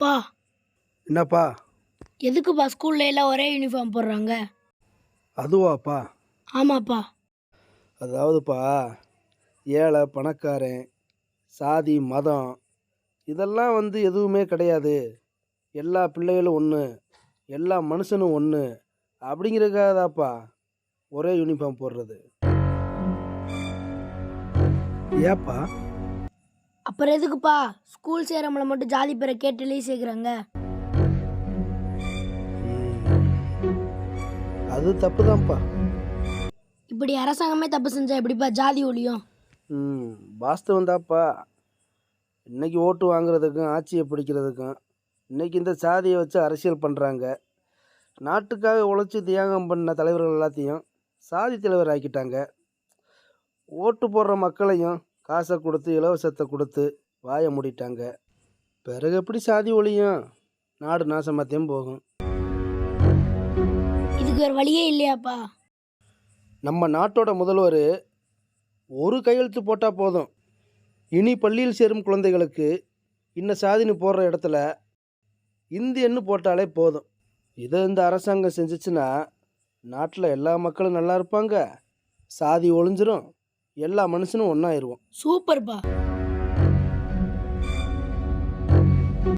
பா. என்னப்பா? எதுக்குப்பா ஸ்கூல்ல எல்லாம் ஒரே யூனிஃபார்ம் போடுறாங்க? அதுவாப்பா? ஆமாப்பா. அதாவதுப்பா ஏழை பணக்காரன் சாதி மதம் இதெல்லாம் வந்து எதுவுமே கிடையாது. எல்லா பிள்ளைகளும் ஒன்று எல்லா மனுஷனும் ஒன்று அப்படிங்கிறதுக்காக தான்ப்பா ஒரே யூனிஃபார்ம் போடுறது. ஏப்பா? அப்புறம் எதுக்குப்பா? ஸ்கூல் சேரவங்கள மட்டும் ஜாதி பேரை கேட்டுலேயே சேர்க்குறாங்க. அது தப்பு தான்ப்பா இப்படி அரசாங்கமே தப்பு செஞ்சா எப்படிப்பா ஜாதி ஒழியும்? ம் வாஸ்தவம் தான்ப்பா. இன்னைக்கு ஓட்டு வாங்குறதுக்கும் ஆட்சியை பிடிக்கிறதுக்கும் இன்னைக்கு இந்த சாதியை வச்சு அரசியல் பண்ணுறாங்க நாட்டுக்காக உழைச்சி தியாகம் பண்ண தலைவர்கள் எல்லாத்தையும் சாதி தலைவர் ஆக்கிட்டாங்க. ஓட்டு போடுற மக்களையும் காசை கொடுத்து இலவசத்தை கொடுத்து வாயை மூடிட்டாங்க. பிறகு எப்படி சாதி ஒழியும்? நாடு நாசமாத்தையும் போகும். இதுக்கு ஒரு வழியே இல்லையாப்பா? நம்ம நாட்டோட முதல்வர் ஒரு கையெழுத்து போட்டால் போதும். இனி பள்ளியில் சேரும் குழந்தைகளுக்கு இன்ன சாதின்னு போடுற இடத்துல இந்தியன்னு போட்டாலே போதும். இதை இந்த அரசாங்கம் செஞ்சுச்சுன்னா நாட்டில் எல்லா மக்களும் நல்லா இருப்பாங்க. சாதி ஒழிஞ்சிரும். எல்லா மனுஷனும் ஒன்றாயிருவோம் சூப்பர்ப்பா